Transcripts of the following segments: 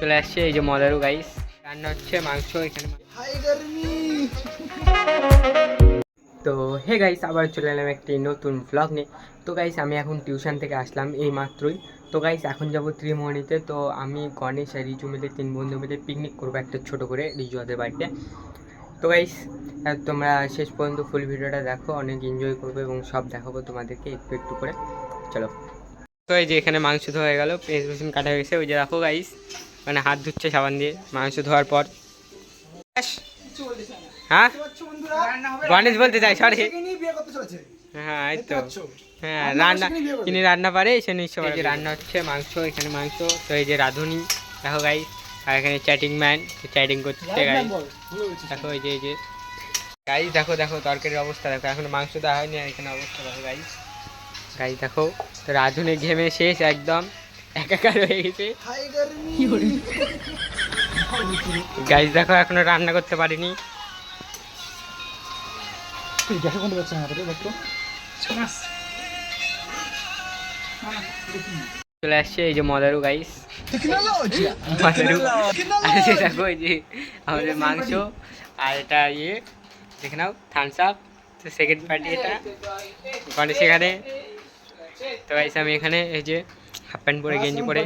চলে আসছে এই যে মদারু গাইস রান্না হচ্ছে মাংস এখানে। তো হে গাইস আবার চলে এলাম একটি নতুন ব্লগ নিয়ে। তো গাইস আমি এখন টিউশন থেকে আসলাম এই মাত্রই। তো গাইস এখন যাব ত্রিমোহনীতে। তো আমি গণেশ আর রিজু মিলে তিন বন্ধু মিলে পিকনিক করব একটা ছোট করে রিজু ওদের বাড়িতে। তো গাইস তোমরা শেষ পর্যন্ত ফুল ভিডিওটা দেখো, অনেক এনজয় করবে এবং সব দেখাবো তোমাদেরকে একটু একটু করে। চলো। তো এই যে এখানে মাংস ধোয়া হয়ে গেল পেঁয়াজ রসুন কাটা হয়ে গেছে। ওই যে দেখো গাইস মানে হাত ধুচ্ছে সাবান দিয়ে মাংস ধোয়ার পর। হ্যাঁ? গণেশ বলতে চাই সরি হ্যাঁ এই তো। হ্যাঁ রান্না যিনি রান্না পারে সে নিশ্চয় যে রান্না হচ্ছে মাংস এখানে মাংস তো এই যে রাঁধুনি। দেখো গাই আর এখানে চ্যাটিং ম্যান চ্যাটিং করছে গাই দেখো এই যে এই যে। গাইস দেখো দেখো তরকারির অবস্থা দেখো এখন মাংস দেওয়া হয়নি আর এখানে অবস্থা দেখো গাই গাই দেখো তো রাঁধুনি ঘেমে শেষ একদম। একাকার হয়ে গেছে গাইস দেখো, এখনও রান্না করতে পারিনি। চলে আসছে এই যে মদারু গাইস আর দেখো, এই যে আমাদের মাংস আর এটা ইয়ে দেখে নাও থামস আপ তো সেকেন্ড পার্টি এটা। গণেশ এখানে। তো গাইস আমি এখানে এই যে হাফ প্যান্ট পরে গেঞ্জি পরে।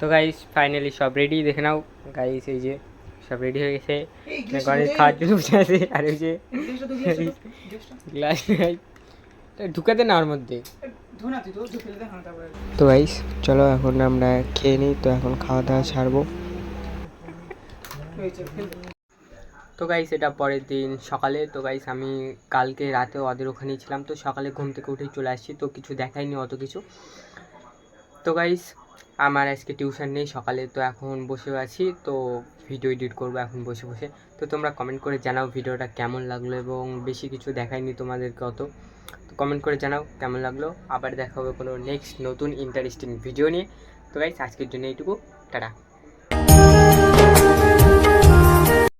তো গাইস ফাইনালি সব রেডি দেখে নাও। গাইস এই যে সব রেডি হয়ে গেছে। গণেশ খাওয়ার জন্য বসে আছে। আর ওই যে গ্লাস ঢুকাতে না ওর মধ্যে। তো গাইস চলো এখন আমরা খেয়ে নিই। তো এখন খাওয়া দাওয়া ছাড়বো। তো গাইস এটা পরের দিন সকালে। তো গাইস আমি কালকে রাতে ওদের ওখানেই ছিলাম। তো সকালে ঘুম থেকে উঠেই চলে আসছি। তো কিছু দেখাইনি অত কিছু। তো গাইস আমার আজকে টিউশন নেই, সকালে তো এখন বসে আছি, তো ভিডিও এডিট করব এখন বসে বসে। তো তোমরা কমেন্ট করে জানাও ভিডিওটা কেমন লাগল এবং বেশি কিছু দেখায়নি তোমাদেরকে অত। তো কমেন্ট করে জানাও কেমন লাগল। আবার দেখা হবে কোনো নেক্সট নতুন ইন্টারেস্টিং ভিডিও নিয়ে। তো গাইস আজকের জন্য এইটুকু। টাটা।